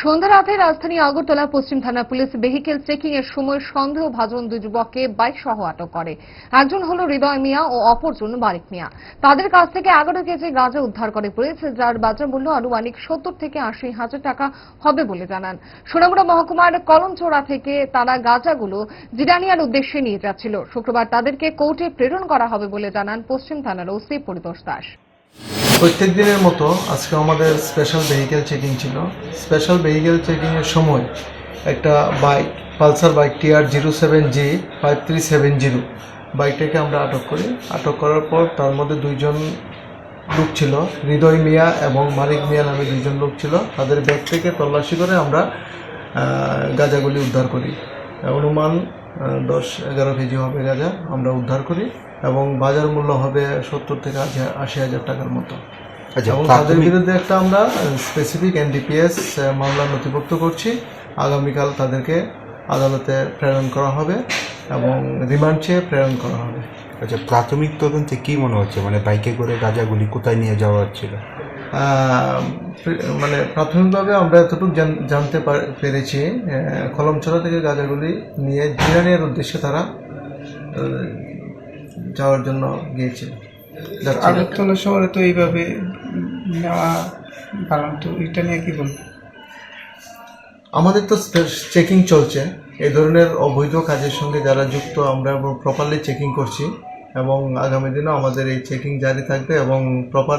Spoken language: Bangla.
সন্ধ্যা রাতে রাজধানী আগরতলা, পশ্চিম থানা পুলিশ ভেহিকেল চেকিং এর সময় সন্দেহভাজন দুই যুবককে বাইক সহ আটক করে। একজন হল হৃদয় মিয়া ও অপরজন বারিক মিয়া। তাদের কাছ থেকে এগারো কেজি গাঁজা উদ্ধার করে পুলিশ, যার বাজার মূল্য আনুমানিক সত্তর থেকে আশি হাজার টাকা হবে বলে জানান। সোনামুড়া মহকুমার কলমচোড়া থেকে তারা গাঁজাগুলো জিরানিয়ার উদ্দেশ্যে নিয়ে যাচ্ছিল। শুক্রবার তাদেরকে কোর্টে প্রেরণ করা হবে বলে জানান পশ্চিম থানার ওসি পরিতোষ দাস। প্রত্যেক দিনের মতো আজকে আমাদের স্পেশাল ভেহিকেল চেকিং ছিল। স্পেশাল ভেহিকেল চেকিংয়ের সময় একটা bike Pulsar bike T R zero seven G five three seven zero বাইকটাকে আমরা আটক করি। আটক করার পর তার মধ্যে দুইজন লোক ছিল, হৃদয় মিয়া এবং মালিক মিয়া নামে দুইজন লোক ছিল। তাদের ব্যাগ থেকে তল্লাশি করে আমরা গাঁজাগুলি উদ্ধার করি। অনুমান দশ এগারো কেজি হবে গাঁজা আমরা উদ্ধার করি এবং বাজার মূল্য হবে সত্তর থেকে আশি আশি হাজার টাকার মতো। আচ্ছা এবং তাদের বিরুদ্ধে একটা আমরা স্পেসিফিক এনডিপিএস মামলা নথিভুক্ত করছি। আগামীকাল তাদেরকে আদালতে প্রেরণ করা হবে এবং রিমান্ড চেয়ে প্রেরণ করা হবে। আচ্ছা প্রাথমিক তদন্তে কি মনে হচ্ছে? মানে বাইকে করে গাঁজাগুলি কোথায় নিয়ে যাওয়া হচ্ছিল? মানে প্রাথমিকভাবে আমরা এতটুকু জানতে পার- পেরেছি কলমছড়া থেকে গাঁজাগুলি নিয়ে জিরানিয়ার উদ্দেশ্যে তারা যাওয়ার জন্য গিয়েছিল। যাচ্ছিল। আগরতলা শহরে তো এইভাবে নেওয়া কারণ তো এটা নিয়ে কি বলব? আমাদের তো চেকিং চলছে। এই ধরনের অবৈধ কাজের সঙ্গে যারা যুক্ত আমরা প্রপারলি চেকিং করছি এবং আগামী দিনেও আমাদের এই চেকিং জারি থাকবে এবং প্রপার